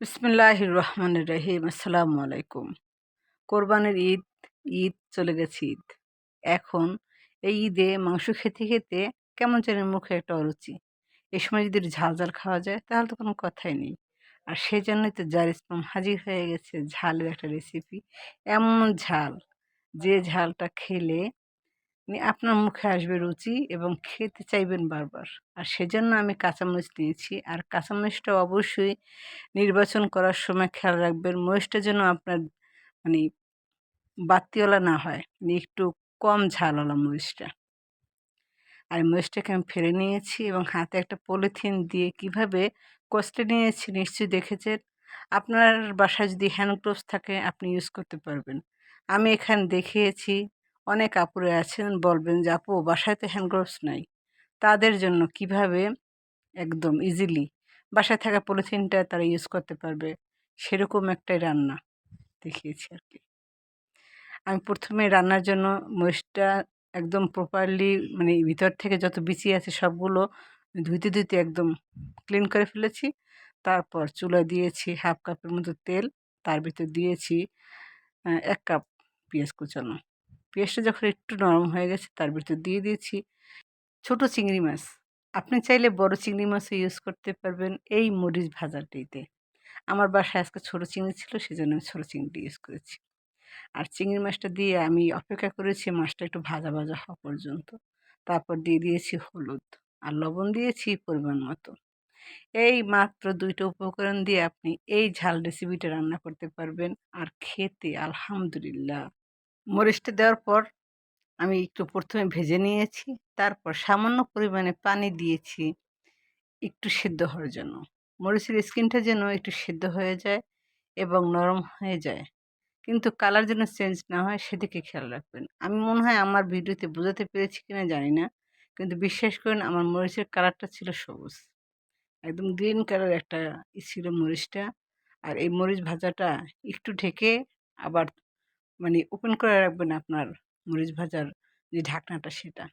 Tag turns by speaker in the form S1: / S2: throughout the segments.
S1: বিসমিল্লাহ রহমান রহিম, আসসালামু আলাইকুম। কোরবানির ঈদ ঈদ চলে গেছে ঈদ। এখন এই ঈদে মাংস খেতে খেতে কেমন যেন মুখে একটা অরুচি। এই সময় যদি ঝাল ঝাল খাওয়া যায়, তাহলে তো কোনো কথাই নেই। আর সেই জন্যই তো জার ইসলাম হাজির হয়ে গেছে, ঝালের একটা রেসিপি এমন ঝাল, যে ঝালটা খেলে আপনার মুখে আসবে রুচি এবং খেতে চাইবেন বারবার। আর সেজন্য আমি কাঁচামরিচ নিয়েছি আর কাঁচামরিচটা অবশ্যই নির্বাচন করার সময় খেয়াল রাখবেন, মরিচটা যেন আপনার মানে বাতিওয়ালা না হয় মানে একটু কম ঝালওয়ালা মরিচটা। আর মরিচটাকে আমি ফেলে নিয়েছি এবং হাতে একটা পলিথিন দিয়ে কীভাবে কষ্টে নিয়েছি নিশ্চয়ই দেখেছেন? আপনার বাসায় যদি হ্যান্ড গ্লোভস থাকে, আপনি ইউজ করতে পারবেন। আমি এখানে দেখিয়েছি অনেক আপুরে আছেন, বলবেন যে, আপু, বাসায় তো হ্যান্ড গ্লোভস নাই। তাদের জন্য কীভাবে একদম ইজিলি বাসায় থাকা পলিথিনটা তারা ইউজ করতে পারবে? সেরকম একটাই রান্না দেখিয়েছি আর কি। আমি প্রথমে রান্নার জন্য মরিচটা একদম প্রপারলি মানে ভিতর থেকে যত বিচি আছে সবগুলো ধুইতে ধুইতে একদম ক্লিন করে ফেলেছি। তারপর চুলা দিয়েছি হাফ কাপের মতো তেল। তার ভিতর দিয়েছি এক কাপ পেঁয়াজ কুচানো। পেঁয়াজটা যখন একটু নরম হয়ে গেছে, তার ভিতর দিয়ে দিয়েছি ছোট চিংড়ি মাছ। আপনি চাইলে বড় চিংড়ি মাছও ইউজ করতে পারবেন এই মরিচ ভাজাটিতে। আমার বাসায় আজকে ছোটো চিংড়ি ছিল, সেজন্য আমি ছোটো চিংড়ি ইউজ করেছি। আর চিংড়ি মাছটা দিয়ে আমি অপেক্ষা করেছি মাছটা একটু ভাজা ভাজা হওয়া পর্যন্ত। তারপর দিয়ে দিয়েছি হলুদ আর লবণ দিয়েছি পরিমাণ মতো। এই মাত্র দুইটা উপকরণ দিয়ে আপনি এই ঝাল রেসিপিটা রান্না করতে পারবেন। আর খেতে আলহামদুলিল্লাহ। মরিচটা দেওয়ার পর আমি একটু প্রথমে ভেজে নিয়েছি। তারপর সামান্য পরিমাণে পানি দিয়েছি একটু সিদ্ধ হওয়ার জন্য। মরিচের স্কিনটা যেন একটু সিদ্ধ হয়ে যায় এবং নরম হয়ে যায়। কিন্তু কালার যেন চেঞ্জ না হয় সেদিকে খেয়াল রাখবেন। আমি মনে হয় আমার ভিডিওতে বোঝাতে পেরেছি কিনা জানি না। কিন্তু বিশ্বাস করেন, আমার মরিচের কালারটা ছিল সবুজ। একদম গ্রিন কালার একটা ছিল মরিচটা। আর এই মরিচ ভাজাটা একটু ঢেকে আবার মানে ওপেন করে রাখবেন আপনার মরিচ ভাজার যে ঢাকনাটা সেটা।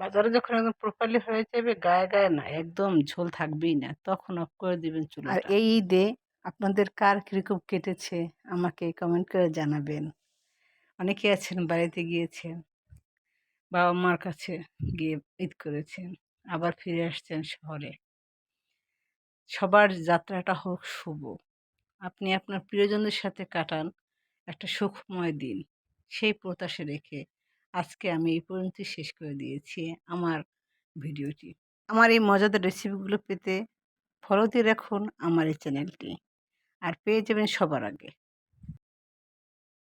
S1: বাজারে যখন একদম প্রপারলি হয়ে যাবে গায়ে গায়ে না একদম ঝোল থাকবেই না তখন অফ করে দিবেন চুলা আর এই ঈদে আপনাদের কার কীরকম কেটেছে আমাকে কমেন্ট করে জানাবেন। অনেকে আছেন বাড়িতে গিয়েছেন বাবা মার কাছে গিয়ে ঈদ করেছেন আবার ফিরে আসছেন শহরে। সবার যাত্রাটা হোক শুভ। আপনি আপনার প্রিয়জনদের সাথে কাটান একটা সুখময় দিন। সেই প্রত্যাশা রেখে আজকে আমি এই পর্যন্তই শেষ করে দিয়েছি আমার ভিডিওটি। আমার এই মজাদার রেসিপিগুলো পেতে ফলো দিয়ে রাখুন আমার এই চ্যানেলটি আর পেয়ে যাবেন সবার আগে।